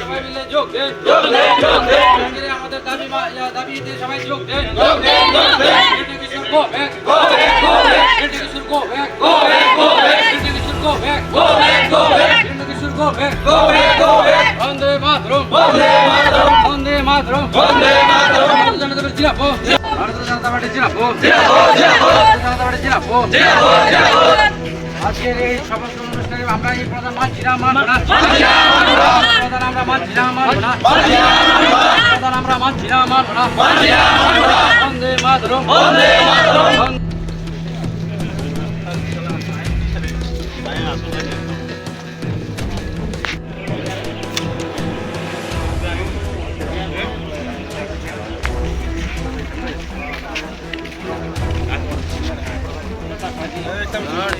সবাই মিলে যোগ দেন। ব্যাংকের আমাদের দাবি ইয়া, দাবিতে সবাই যোগ দেন। এটি কিশোর গো ব্যাক এটি কিশোর গো ব্যাক এটি কিশোর গো ব্যাক এটি কিশোর গো ব্যাক বন্দে মাতরম। বন্দে মাতরম। ভারতীয় জনতা পার্টি জিরাপো ভারতীয় জনতা পার্টি জিরাপো ভারতীয় জনতা পার্টি জিরাপো আজকের এই সমস্ত অনুষ্ঠানে আমরা এই প্রধান মানছি না মানব না। আমরা মানছি না মানব না প্রধান আমরা মানছি না মানব না বন্দে মাতরম বন্দে মাতরম ভারত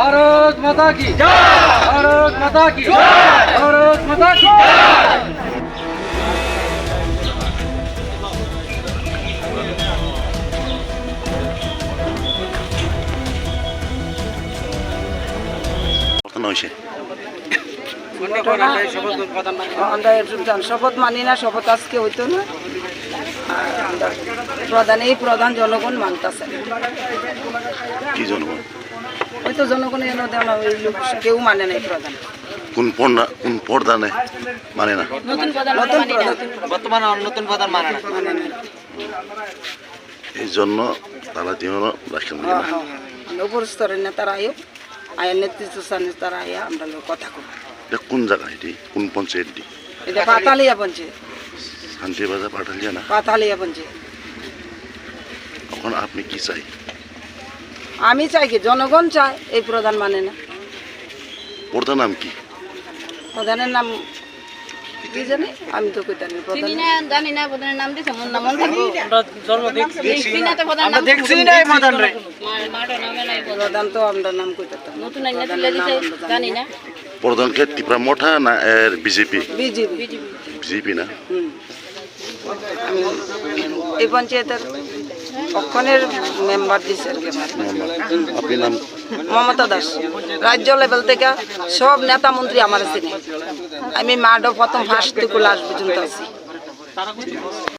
ভারত মাতা কি ভারত মাতা কি ভারত মাতা কি শপথ মানি না, শপথ আজকে হইতো না। প্রধান এই প্রধান জনগণ মানতেছে। কি জনগণ? হয়তো জনগণ এনে দেওয়া ওই কেউ মানে না এই প্রধান। কোন পর্দা কোন পর্দা নেই মানে না? নতুন প্রধান বর্তমানে নতুন প্রধান মানে না? মানে এই জন্য তারা যেন রাখেন না উপর স্তরের নেতারা আয়ো আয়ের নেতৃত্ব স্থানের তারা আয়া আমরা কথা কব এটা কোন জায়গা এটি? কোন পঞ্চায়েত এটা পাতালিয়া পঞ্চায়েত। শান্তিবাজার পাঠালিয়া না? পাতালিয়া পঞ্চায়েত এখন আপনি কি চাই? আমি চাই কি জনগণ চায় এই প্রধান মানে না। পর্দা নাম কি? প্রধানের নাম কি জানি? আমি তো প্রধান। চিনি না জানি না প্রধানের নাম দিছে মন না মন থাকব দেখছি। না তো প্রধানের নাম। দেখছি না প্রধান রে। মাটো নামে নাই প্রধান। প্রধান তো আমরা নাম কইতাম। নতুন আইনা তুলে দিছে জানি না। প্রধানকে টিপরা মোঠা না এর বিজেপি? বিজেপি। বিজেপি না? হুম। এই পঞ্চায়েতের অক্ষণের মেম্বার দিছে আর কি আপনি নাম? মমতা দাস। রাজ্য লেভেল থেকে সব নেতা মন্ত্রী আমার আছে। আমি মাডো প্রথম ফার্স্ট থেকে লাস্ট পর্যন্ত আছি।